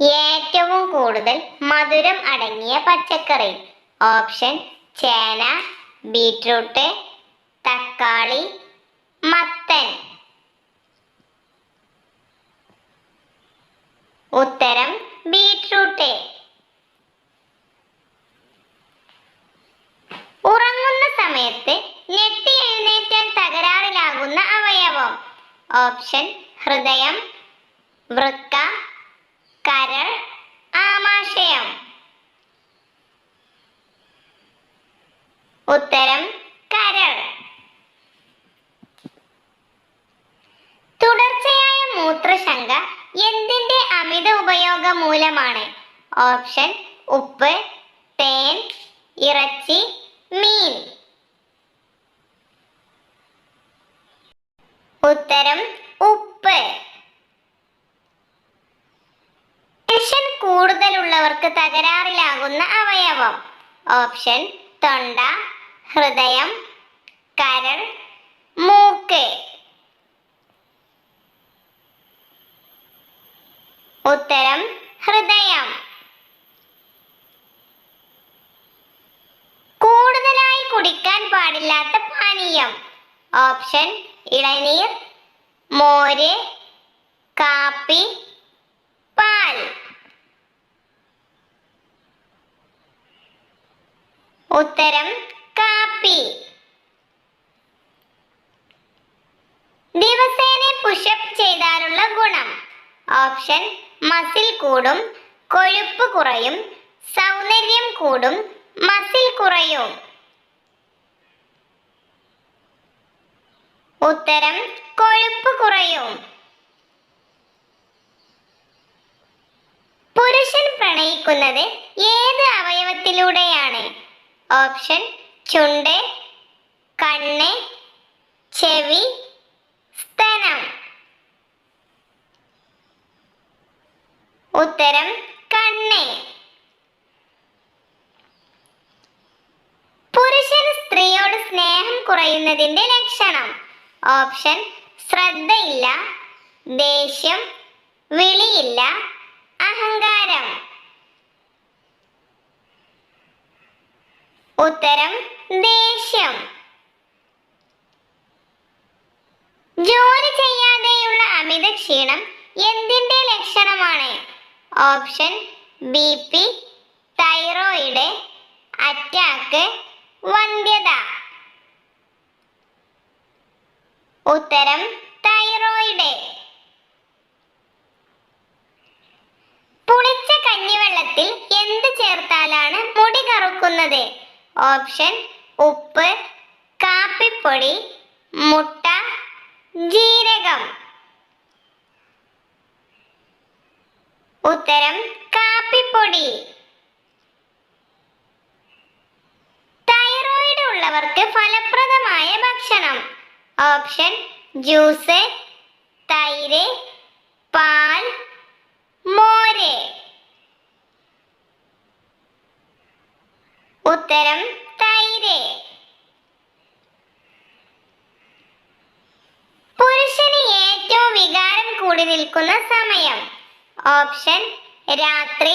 ഏറ്റവും കൂടുതൽ മധുരം അടങ്ങിയ പച്ചക്കറി. ഓപ്ഷൻ ചേന ബീറ്റ്റൂട്ട് തക്കാളി മത്തൻ. ഉത്തരം ബീറ്റ്റൂട്ട് ഉറങ്ങുന്ന സമയത്ത് ഞെട്ടി എഴുന്നേറ്റാൽ തകരാറിലാകുന്ന അവയവം. ഓപ്ഷൻ ഹൃദയം വൃക്ക കരൾ ആമാശയം ഉത്തരം കരൾ. തുടർച്ചയായ മൂത്രശങ്ക എന്തിന്റെ അമിത ഉപയോഗം മൂലമാണ്? ഓപ്ഷൻ ഉപ്പ് തേൻ ഇറച്ചി മീൻ. ഉത്തരം ഉപ്പ്. ടെൻഷൻ കൂടുതലുള്ളവർക്ക് തകരാറിലാകുന്ന അവയവം. ഓപ്ഷൻ തൊണ്ട. ഹൃദയം കരൾ മൂക്ക്. ഉത്തരം ഹൃദയം. കൂടുതലായി കുടിക്കാൻ പാടില്ലാത്ത പാനീയം. ഓപ്ഷൻ ഇളനീർ മോര് കാപ്പി പാൽ. ഉത്തരം കാപ്പി ദിവസേന പുഷപ്പ് ചെയ്താലുള്ള ഗുണം. ഓപ്ഷൻ മസിൽ കൂടും കൊഴുപ്പ് കുറയും സൗന്ദര്യം കൂടും മസിൽ കുറയും. ഉത്തരം കൊഴുപ്പ് കുറയും. പുരുഷൻ പ്രണയിക്കുന്നത് ഏത് അവയവത്തിലൂടെയാണ്? ഓപ്ഷൻ ചുണ്ട് കണ്ണ് ചെവി സ്തനം. ഉത്തരം കണ്ണ്. പുരുഷൻ സ്ത്രീയോട് സ്നേഹം കുറയുന്നതിന്റെ ലക്ഷണം. ഓപ്ഷൻ ശ്രദ്ധയില്ല ദേഷ്യം വിളിയില്ല അഹങ്കാരം. ഉത്തരം ദേഷ്യം. ജോലി ചെയ്യാതെയുള്ള അമിത ക്ഷീണം എന്തിന്റെ ലക്ഷണമാണ്? Option B P thyroid attack വന്ധ്യത. ഉത്തരം തൈറോയിഡ്. പുളിച്ച കഞ്ഞിവെള്ളത്തിൽ എന്ത് ചേർത്താലാണ് മുടി കറുക്കുന്നത്? ഓപ്ഷൻ ഉപ്പ് കാപ്പിപ്പൊടി മുട്ട ജീരകം. ഉത്തരം കാപ്പിപ്പൊടി. തൈറോയിഡ് ഉള്ളവർക്ക് ഫലപ്രദമായ ഭക്ഷണം. ഓപ്ഷൻ ജ്യൂസ് തൈര് പാൽ മോര്. ഉത്തരം തൈര്. പുരുഷന് ഏറ്റവും വികാരം കൂടി നിൽക്കുന്ന സമയം. ഓപ്ഷൻ രാത്രി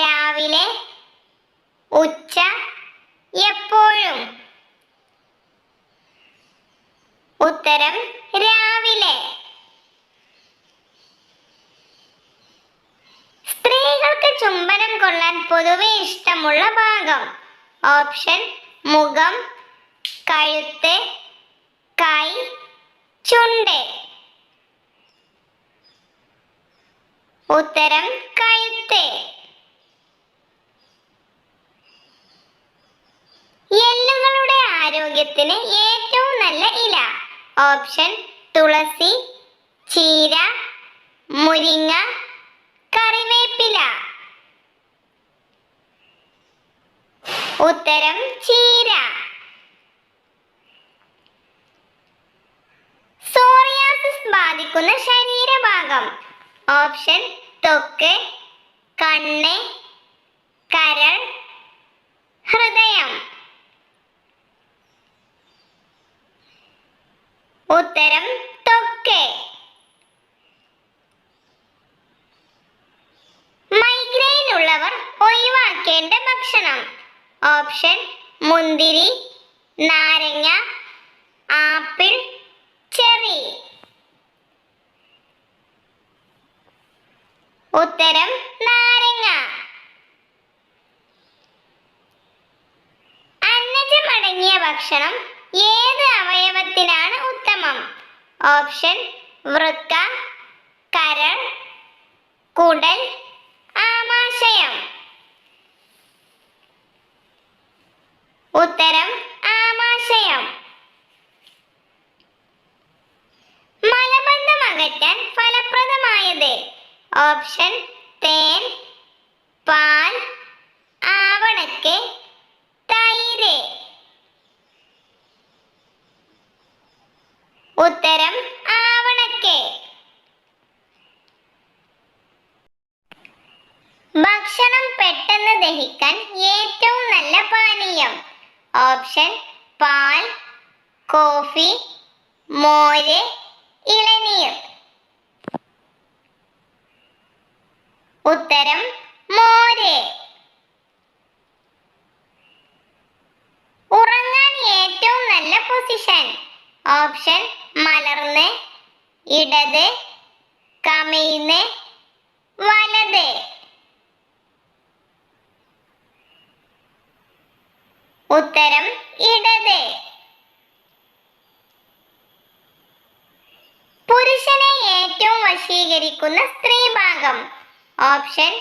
രാവിലെ ഉച്ച എപ്പോഴും. ഉത്തരം രാവിലെ. സ്ത്രീകൾക്ക് ചുംബനം കൊള്ളാൻ പൊതുവെ ഇഷ്ടമുള്ള ഭാഗം. ഓപ്ഷൻ മുഖം കഴുത്ത് കൈ ചുണ്ട്. ഉത്തരം കഴുത്ത്. എല്ലുകളുടെ ആരോഗ്യത്തിന് ഏറ്റവും നല്ല ഇല. ഓപ്ഷൻ തുളസി ചീര മുരിങ്ങ ഉത്തരം ചീര. സോറിയാസിസ് ബാധിക്കുന്ന ശരീരഭാഗം. ഓപ്ഷൻ തൊക്ക് കണ്ണ് കരൾ ഹൃദയം. ഉത്തരം തൊക്കെ. മൈഗ്രെയിൻ ഉള്ളവർ ഒഴിവാക്കേണ്ട ഭക്ഷണം. ഓപ്ഷൻ മുന്തിരി നാരങ്ങ ആപ്പിൾ ചെറി. ഉത്തരം നാരങ്ങ. അന്നജമടങ്ങിയ ഭക്ഷണം ഏത് അവയവത്തിനാണ് ഉത്തമം? ഓപ്ഷൻ വൃക്ക കരൾ കുടൽ ആമാശയം. ഉത്തരം ആമാശയം. മലബന്ധം അകറ്റാൻ ഫലപ്രദമായത് ഓപ്ഷൻ തേൻ പാൽ ആവണക്ക് തൈര്. ഉത്തരം ആവണക്ക്. ഭക്ഷണം പെട്ടെന്ന് ദഹിക്കാൻ ഓപ്ഷൻ പാൽ കോഫി മോര് ഇളനീർ. ഉത്തരം മോര്. ഉറങ്ങാൻ ഏറ്റവും നല്ല പൊസിഷൻ ഓപ്ഷൻ മലർന്ന് ഇടത് കമിഴ്ന്ന് വലത്. ഉത്തരം ഇടത്. പുരുഷനെ ഏറ്റവും വശീകരിക്കുന്ന സ്ത്രീ ഭാഗം. ഓപ്ഷൻ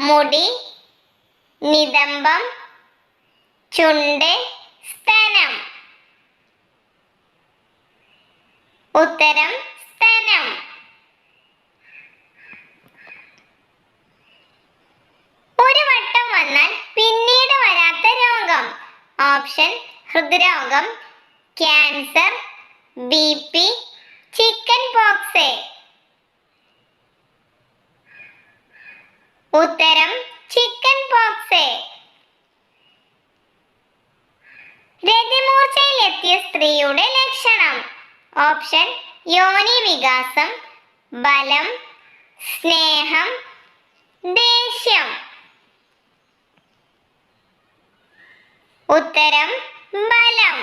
മുടി നിതംബം ചുണ്ട് സ്തനം. ഉത്തരം സ്തനം. ഒരു വട്ടം വന്നാൽ ഓപ്ഷൻ ഹൃദ്രോഗം cancer B P chicken pox. ഉത്തരം ചിക്കൻ പോക്സ്. രതിമൂർച്ചയിലെത്തിയ സ്ത്രീയുടെ ലക്ഷണം. ഓപ്ഷൻ യോനി വികാസം ബലം സ്നേഹം ദേഷ്യം. ഉത്തരം ബലം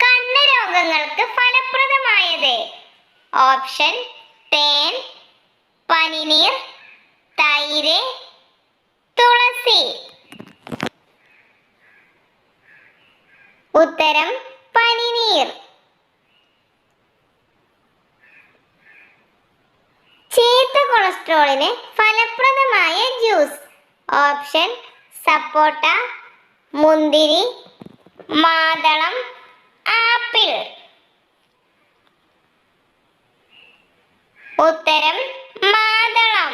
കണ്ണ് രോഗങ്ങൾക്ക് ഫലപ്രദമായത് ഓപ്ഷൻ തേൻ പനിനീർ തൈര് തുളസി. ഉത്തരം പനിനീർ. ചീത്ത കൊളസ്ട്രോളിന് ഫലപ്രദമായ ജ്യൂസ്. ഓപ്ഷൻ സപ്പോട്ട മുന്തിരി മാതളം ആപ്പിൾ. ഉത്തരം മാതളം.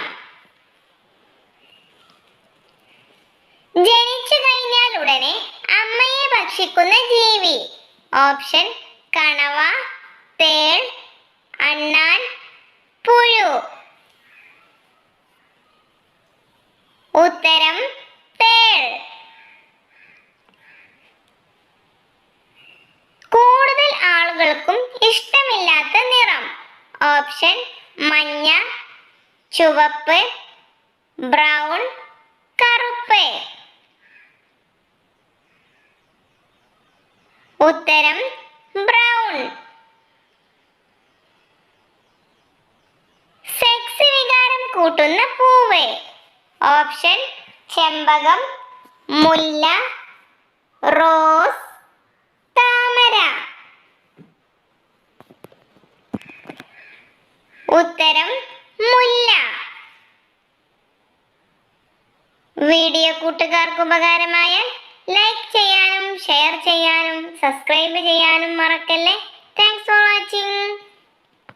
ജനിച്ചു കഴിഞ്ഞാൽ ഉടനെ അമ്മയെ ഭക്ഷിക്കുന്ന ജീവി. ഓപ്ഷൻ കണവ തേൾ അണ്ണാൻ പുഴു. ഉത്തരം തേൾ. കൂടുതൽ ആളുകൾക്കും ഇഷ്ടമില്ലാത്ത നിറം. ഓപ്ഷൻ മഞ്ഞ ചുവപ്പ് ബ്രൗൺ കറുപ്പ്. ഉത്തരം ബ്രൗൺ. സെക്സ് വികാരം കൂട്ടുന്ന പൂവ്. ഓപ്ഷൻ ചെമ്പകം മുല്ല റോസ് താമര. ഉത്തരം മുല്ല. വീഡിയോ കൂട്ടുകാർക്ക് ഉപകാരമായ ലൈക്ക് ചെയ്യാനും ഷെയർ ചെയ്യാനും സബ്സ്ക്രൈബ് ചെയ്യാനും മറക്കല്ലേ. Thanks for watching